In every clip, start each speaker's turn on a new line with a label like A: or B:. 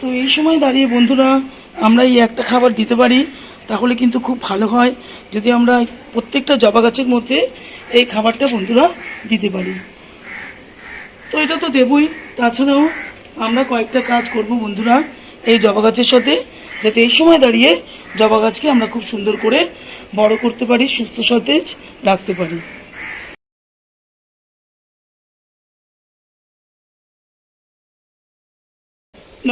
A: তো এই সময় দাঁড়িয়ে বন্ধুরা আমরা এই একটা খাবার দিতে পারি, তাহলে কিন্তু খুব ভালো হয় যদি আমরা প্রত্যেকটা জবা গাছের মধ্যে এই খাবারটা বন্ধুরা দিতে পারি। তো এটা তো দেবই, তাছাড়াও আমরা কয়েকটা কাজ করব বন্ধুরা এই জবা গাছের সাথে, যাতে এই সময় দাঁড়িয়ে জবা গাছকে আমরা খুব সুন্দর করে বড় করতে পারি, সুস্থ সতেজ রাখতে পারি।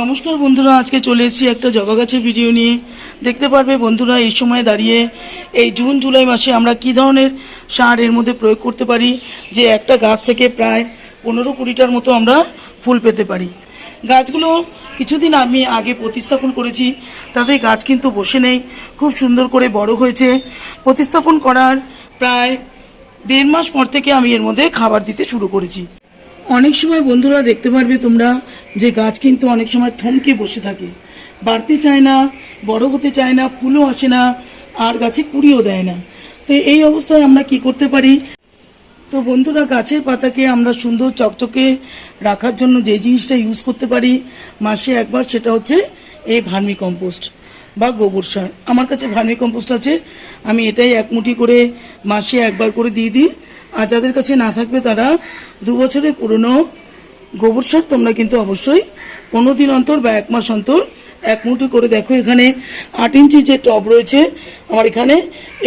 A: নমস্কার বন্ধুরা, আজকে চলে এসেছি একটা জবা গাছের ভিডিও নিয়ে। দেখতে পারবে বন্ধুরা, এই সময় দাঁড়িয়ে এই জুন, জুলাই মাসে আমরা কি ধরনের সার এর মধ্যে প্রয়োগ করতে পারি, যে একটা গাছ থেকে প্রায় পনেরো কুড়িটার মতো আমরা ফুল পেতে পারি। গাছগুলো কিছুদিন আমি আগে প্রতিস্থাপন করেছি, তাতে গাছ কিন্তু বসে নেই, খুব সুন্দর করে বড় হয়েছে। প্রতিস্থাপন করার প্রায় দেড় মাস পর থেকে আমি এর মধ্যে খাবার দিতে শুরু করেছি। অনেক সময় বন্ধুরা দেখতে পারবে তোমরা যে গাছ কিন্তু অনেক সময় থমকে বসে থাকে। বাড়তে চায় না, বড় হতে চায় না, ফুলও আসে না, আর গাছে কুড়িও দেয় না। তো এই অবস্থায় আমরা কি করতে পারি? তো বন্ধুরা, গাছের পাতাকে আমরা সুন্দর চকচকে রাখার জন্য যে জিনিসটা ইউজ করতে পারি মাসে একবার সেটা হচ্ছে এই ভার্মি কম্পোস্ট বা গোবর সার। আমার কাছে ভার্মি কম্পোস্ট আছে। আমি এটাই এক মুঠি করে মাসে একবার করে দিয়ে দিই। আর যাদের কাছে না থাকবে তারা দু বছরের পুরনো গোবর সার তোমরা কিন্তু অবশ্যই পনেরো দিন অন্তর বা এক মাস অন্তর এক মুঠি করে দেখো এখানে আট ইঞ্চি যে টব রয়েছে আমার এখানে।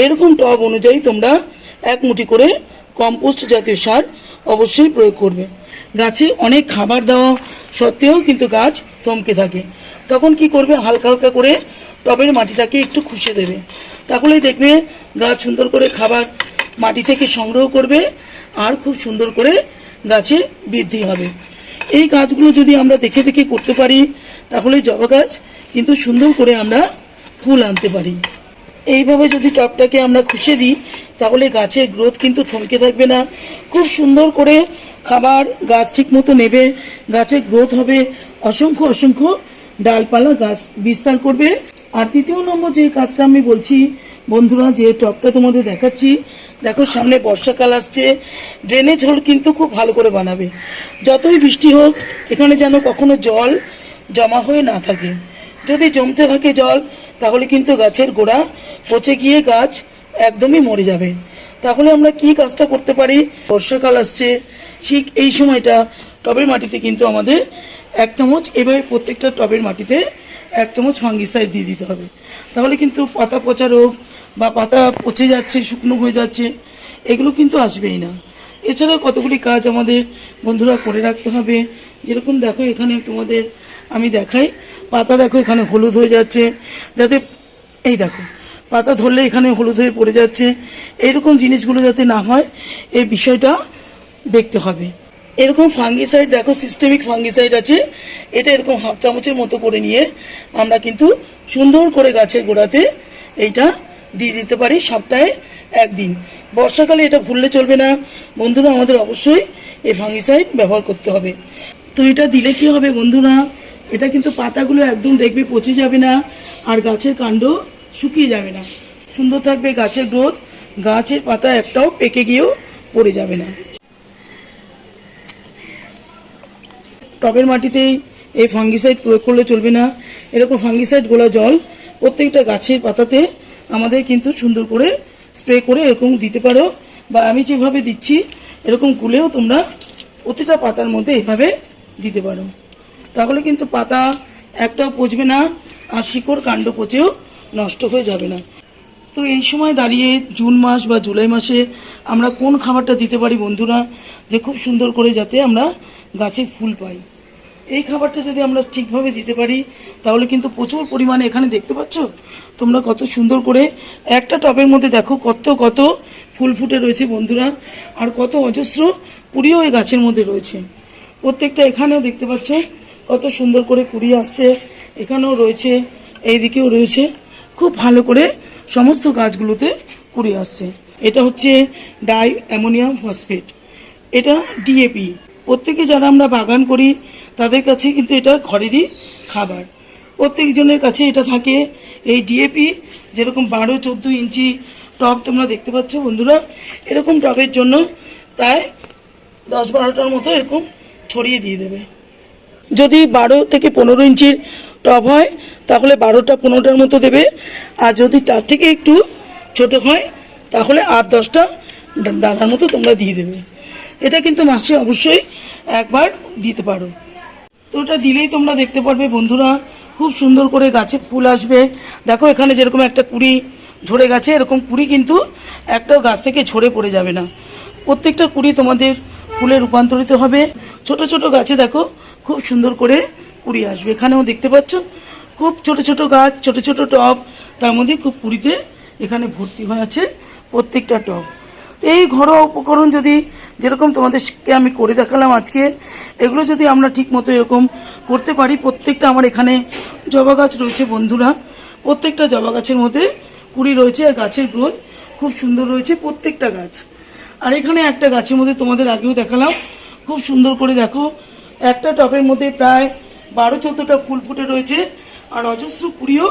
A: এরকম টব অনুযায়ী তোমরা এক মুঠি করে কম্পোস্ট জাতীয় সার অবশ্যই প্রয়োগ করবে। গাছে অনেক খাবার দেওয়া সত্ত্বেও কিন্তু গাছ থমকে থাকে। তখন কি করবে? হালকা হালকা করে টবের মাটিটাকে একটু খুশে দেবে। তাহলেই দেখবে গাছ সুন্দর করে খাবার মাটি থেকে সংগ্রহ করবে আর খুব সুন্দর করে গাছে বৃদ্ধি হবে। এই গাছগুলো যদি আমরা দেখে দেখে করতে পারি, তাহলে জবা গাছ কিন্তু সুন্দর করে আমরা ফুল আনতে পারি। এইভাবে যদি টবটাকে আমরা খুশে দিই, তাহলে গাছের গ্রোথ কিন্তু থমকে থাকবে না। খুব সুন্দর করে খাবার গাছ ঠিক মতো নেবে গাছের গ্রোথ হবে। অসংখ্য অসংখ্য ডালপালা গাছ বিস্তার করবে। আর তৃতীয় নম্বর যে কাজটা আমি বলছি, বন্ধুরা, যে টপটা তোমাদের দেখাচ্ছি, দেখো সামনে বর্ষাকাল আসছে ড্রেনেজ হোল কিন্তু খুব ভালো করে বানাবে। যতই বৃষ্টি হোক, এখানে যেন কখনো জল জমা হয়ে না থাকে। যদি জমতে থাকে জল, তাহলে কিন্তু গাছের গোড়া পচে গিয়ে গাছ একদমই মরে যাবে। তাহলে আমরা কি কাজটা করতে পারি? বর্ষাকাল আসছে, ঠিক এই সময়টা টবের মাটিতে কিন্তু আমাদের এক চামচ এভাবে প্রত্যেকটা টবের মাটিতে এক চামচ ফাঙ্গিসাইড দিয়ে দিতে হবে। তাহলে কিন্তু পাতা পচা রোগ বা পাতা পচে যাচ্ছে, শুকনো হয়ে যাচ্ছে, এগুলো কিন্তু আসবেই না। এছাড়াও কতগুলি কাজ আমাদের বন্ধুরা করে রাখতে হবে। যেরকম দেখো এখানে তোমাদের আমি দেখাই। পাতা দেখো এখানে হলুদ হয়ে যাচ্ছে। যাতে এই দেখো, পাতা ধরলে এখানে হলুদ হয়ে পড়ে যাচ্ছে। এইরকম জিনিসগুলো যাতে না হয়, এই বিষয়টা দেখতে হবে। এরকম ফাঙ্গিসাইড দেখো সিস্টেমিক ফাঙ্গিসাইড আছে। এটা এরকম হাফ চামচের মতো করে নিয়ে আমরা কিন্তু সুন্দর করে গাছের গোড়াতে এইটা দিয়ে দিতে পারি সপ্তাহে একদিন। বর্ষাকালে এটা ভুললে চলবে না। বন্ধুরা, আমাদের অবশ্যই এই ফাঙ্গিসাইড ব্যবহার করতে হবে। তো এটা দিলে কি হবে বন্ধুরা? এটা কিন্তু পাতাগুলো একদম দেখবে পচে যাবে না আর গাছের কাণ্ড শুকিয়ে যাবে না। সুন্দর থাকবে গাছের গ্রোথ গাছের পাতা একটাও পেকে গিয়েও পড়ে যাবে না। টবের মাটিতেই এই ফাঙ্গিসাইড প্রয়োগ করলে চলবে না। এরকম ফাঙ্গিসাইড গোলা জল প্রত্যেকটা গাছের পাতাতে আমাদের কিন্তু সুন্দর করে স্প্রে করে এরকম দিতে পারো। বা আমি যেভাবে দিচ্ছি, এরকম গুলেও তোমরা প্রতিটা পাতার মধ্যে এভাবে দিতে পারো। তাহলে কিন্তু পাতা একটাও পচবে না, আর শিকড় কাণ্ড পচেও নষ্ট হয়ে যাবে না। তো এই সময় দাঁড়িয়ে জুন মাস বা জুলাই মাসে আমরা কোন খাবারটা দিতে পারি বন্ধুরা, যে খুব সুন্দর করে যাতে আমরা গাছে ফুল পাই। এই খাবারটা যদি আমরা ঠিকভাবে দিতে পারি, তাহলে কিন্তু প্রচুর পরিমাণে এখানে দেখতে পাচ্ছ? তোমরা কত সুন্দর করে একটা টবের মধ্যে দেখো কত কত ফুল ফুটে রয়েছে বন্ধুরা, আর কত অজস্র কুড়িও এই গাছের মধ্যে রয়েছে। প্রত্যেকটা এখানেও দেখতে পাচ্ছ, কত সুন্দর করে কুড়ি আসছে, এখানেও রয়েছে এই দিকেও রয়েছে। খুব ভালো করে সমস্ত গাছগুলোতে কুড়ি আসছে। এটা হচ্ছে ডাই অ্যামোনিয়াম ফসফেট। এটা ডিএপি প্রত্যেকে যারা আমরা বাগান করি, তাদের কাছে কিন্তু এটা ঘরেরই খাবার। প্রত্যেকজনের কাছে এটা থাকে। এই ডিএপি যেরকম বারো, চোদ্দ ইঞ্চি টব তোমরা দেখতে পাচ্ছ বন্ধুরা, এরকম টবের জন্য প্রায় দশ বারোটার মতো এরকম ছড়িয়ে দিয়ে দেবে। যদি বারো থেকে পনেরো ইঞ্চির টব হয়, তাহলে বারোটা পনেরোটার মতো দেবে। আর যদি তার থেকে একটু ছোট হয়, তাহলে আট, দশটা দানার মতো তোমরা দিয়ে দেবে। এটা কিন্তু মাসে অবশ্যই একবার দিতে পারো। তো ওটা দিলেই তোমরা দেখতে পারবে বন্ধুরা, খুব সুন্দর করে গাছে ফুল আসবে। দেখো এখানে যেরকম একটা কুড়ি ঝরে গেছে, এরকম কুড়ি কিন্তু একটা গাছ থেকে ঝরে পড়ে যাবে না। প্রত্যেকটা কুড়ি তোমাদের ফুলে রূপান্তরিত হবে। ছোট ছোট গাছে দেখো খুব সুন্দর করে কুড়ি আসবে। এখানেও দেখতে পাচ্ছ, খুব ছোট ছোট গাছ, ছোট ছোট টব, তার মধ্যে খুব কুড়িতে এখানে ভর্তি হয়ে আছে প্রত্যেকটা টব। তো এই ঘরোয়া উপকরণ যদি যেরকম তোমাদেরকে আমি করে দেখালাম আজকে, এগুলো যদি আমরা ঠিক মতো এরকম করতে পারি, প্রত্যেকটা আমার এখানে জবা গাছ রয়েছে বন্ধুরা। প্রত্যেকটা জবা গাছের মধ্যে কুড়ি রয়েছে, আর গাছের গ্রোথ খুব সুন্দর রয়েছে প্রত্যেকটা গাছ। আর এখানে একটা গাছের মধ্যে তোমাদের আগেও দেখালাম। খুব সুন্দর করে দেখো, একটা টবের মধ্যে প্রায় বারো চোদ্দোটা ফুল ফুটে রয়েছে, আর অজস্র কুড়িও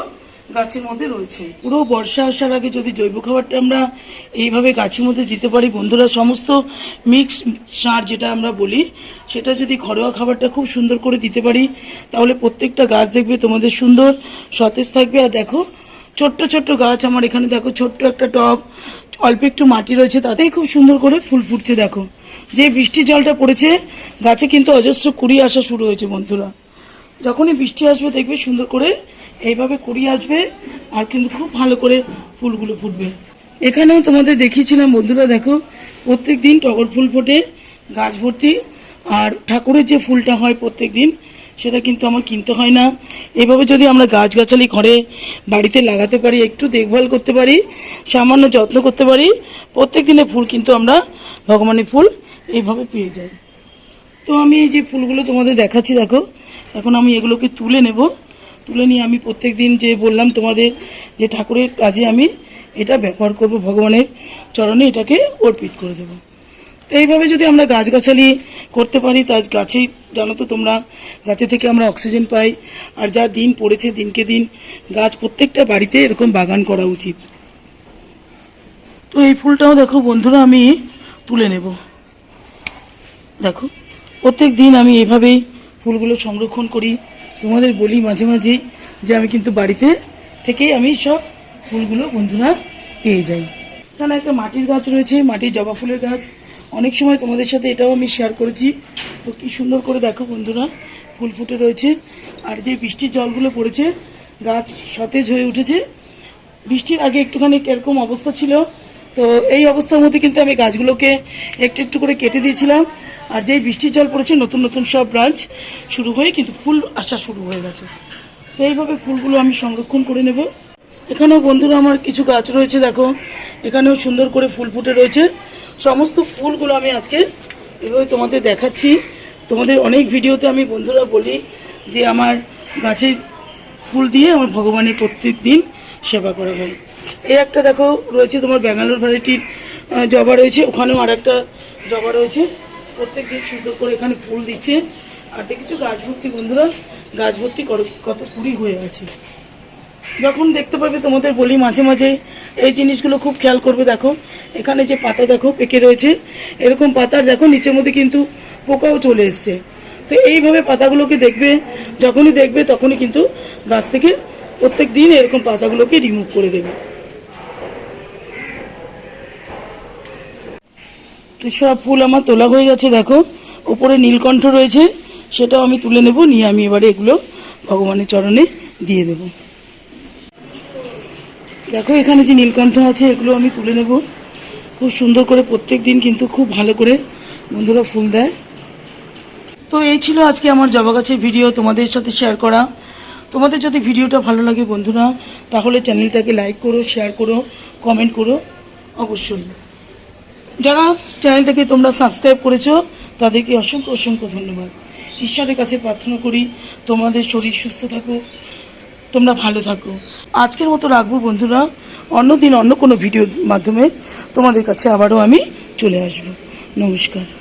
A: গাছের মধ্যে রয়েছে। পুরো বর্ষা আসার আগে যদি জৈব খাবারটা আমরা এইভাবে গাছের মধ্যে দিতে পারি, বন্ধুরা, সমস্ত মিক্স সার যেটা আমরা বলি, সেটা যদি ঘরোয়া খাবারটা খুব সুন্দর করে দিতে পারি, তাহলে প্রত্যেকটা গাছ দেখবে তোমাদের সুন্দর সতেজ থাকবে। আর দেখো, ছোট্ট ছোট্ট গাছ আমার এখানে দেখো, ছোট্ট একটা টব, অল্প একটু মাটি রয়েছে, তাতেই খুব সুন্দর করে ফুল ফুটছে, দেখো। যে বৃষ্টি জলটা পড়েছে, গাছে কিন্তু অজস্র কুড়ি আসা শুরু হয়েছে, বন্ধুরা। যখনই বৃষ্টি আসবে দেখবে সুন্দর করে এইভাবে কুড়ি আসবে, আর কিন্তু খুব ভালো করে ফুলগুলো ফুটবে। এখানেও তোমাদের দেখিয়েছিলাম, বন্ধুরা দেখো প্রত্যেক দিন টগর ফুল ফোটে, গাছ ভর্তি, আর ঠাকুরের যে ফুলটা হয় প্রত্যেক দিন সেটা কিন্তু আমার কিনতে হয় না। এভাবে যদি আমরা গাছগাছালি ঘরে বাড়িতে লাগাতে পারি, একটু দেখভাল করতে পারি, সামান্য যত্ন করতে পারি প্রত্যেক দিনের ফুল কিন্তু আমরা ভগবানের ফুল এইভাবে পেয়ে যাই। তো আমি এই যে ফুলগুলো তোমাদের দেখাচ্ছি, দেখো এখন আমি এগুলোকে তুলে নেব। তুলে নিয়ে আমি প্রত্যেক দিন যে বললাম তোমাদের যে ঠাকুরের কাজে আমি এটা ব্যবহার করব, ভগবানের চরণে এটাকে অর্পিত করে দেব। তো এইভাবে যদি আমরা গাছগাছালি করতে পারি তা গাছে জানো তো তোমরা, গাছে থেকে আমরা অক্সিজেন পাই। আর যা দিন পড়েছে, দিনকে দিন গাছ প্রত্যেকটা বাড়িতে এরকম বাগান করা উচিত। তো এই ফুলটাও দেখো বন্ধুরা, আমি তুলে নেব। দেখো প্রত্যেক দিন আমি এভাবেই ফুলগুলো সংরক্ষণ করি। তোমাদের বলি মাঝে মাঝেই যে আমি কিন্তু বাড়িতে থেকেই আমি সব ফুলগুলো বন্ধুরা পেয়ে যাই। এখানে একটা মাটির গাছ রয়েছে, মাটির জবা ফুলের গাছ। অনেক সময় তোমাদের সাথে এটাও আমি শেয়ার করেছি। তো কি সুন্দর করে দেখো বন্ধুরা, ফুল ফুটে রয়েছে। আর যে বৃষ্টির জলগুলো পড়েছে, গাছ সতেজ হয়ে উঠেছে। বৃষ্টির আগে একটুখানি এরকম অবস্থা ছিল। তো এই অবস্থার মধ্যে কিন্তু আমি গাছগুলোকে একটু একটু করে কেটে দিয়েছিলাম। আর যেই বৃষ্টির জল পড়েছে, নতুন নতুন সব ব্রাঞ্চ শুরু হয়ে কিন্তু ফুল আসা শুরু হয়ে গেছে। তো এইভাবে ফুলগুলো আমি সংরক্ষণ করে নেব। এখানেও বন্ধুরা আমার কিছু গাছ রয়েছে, দেখো। এখানেও সুন্দর করে ফুল ফুটে রয়েছে। সমস্ত ফুলগুলো আমি আজকে এভাবে তোমাদের দেখাচ্ছি। তোমাদের অনেক ভিডিওতে আমি বন্ধুরা বলি যে আমার গাছের ফুল দিয়ে আমার ভগবানের প্রত্যেক দিন সেবা করা হয়। এই একটা দেখো, রয়েছে তোমার ব্যাঙ্গালোর ভ্যারাইটির জবা রয়েছে, ওখানেও আর একটা জবা রয়েছে। প্রত্যেক দিন সুন্দর করে এখানে ফুল দিচ্ছে। আর দেখেছ গাছ ভর্তি বন্ধুরা? গাছ ভর্তি কত কুড়ি হয়ে আছে। যখন দেখতে পাবে তোমাদের বলি মাঝে মাঝে, এই জিনিসগুলো খুব খেয়াল করবে দেখো। এখানে যে পাতা দেখো, পেকে রয়েছে। এরকম পাতার দেখো, নিচের মধ্যে কিন্তু পোকাও চলে এসছে। তো এইভাবে পাতাগুলোকে দেখবে, যখনই দেখবে তখনই কিন্তু গাছ থেকে প্রত্যেক দিন এরকম পাতাগুলোকে রিমুভ করে দেবে। তো সব ফুল আমার তোলা হয়ে গেছে, দেখো। উপরে নীলকণ্ঠ রয়েছে, সেটাও আমি তুলে নেব, নিয়ে আমি এবারে এগুলো ভগবানের চরণে দিয়ে দেব। দেখো, এখানে যে নীলকণ্ঠ আছে, এগুলো আমি তুলে নেব। খুব সুন্দর করে প্রত্যেক দিন কিন্তু খুব ভালো করে বন্ধুরা ফুল দেয়। তো এই ছিল আজকে আমার জবা গাছের ভিডিও, তোমাদের সাথে শেয়ার করা। তোমাদের যদি ভিডিওটা ভালো লাগে বন্ধুরা, তাহলে চ্যানেলটাকে লাইক করো, শেয়ার করো, কমেন্ট করো, অবশ্যই। যারা চ্যানেলটাকে তোমরা সাবস্ক্রাইব করেছ, তাদেরকে অসংখ্য অসংখ্য ধন্যবাদ। ঈশ্বরের কাছে প্রার্থনা করি, তোমাদের শরীর সুস্থ থাকো, তোমরা ভালো থাকো। আজকের মতো রাখব বন্ধুরা অন্য দিন অন্য কোনো ভিডিওর মাধ্যমে তোমাদের কাছে আবারও আমি চলে আসব। নমস্কার।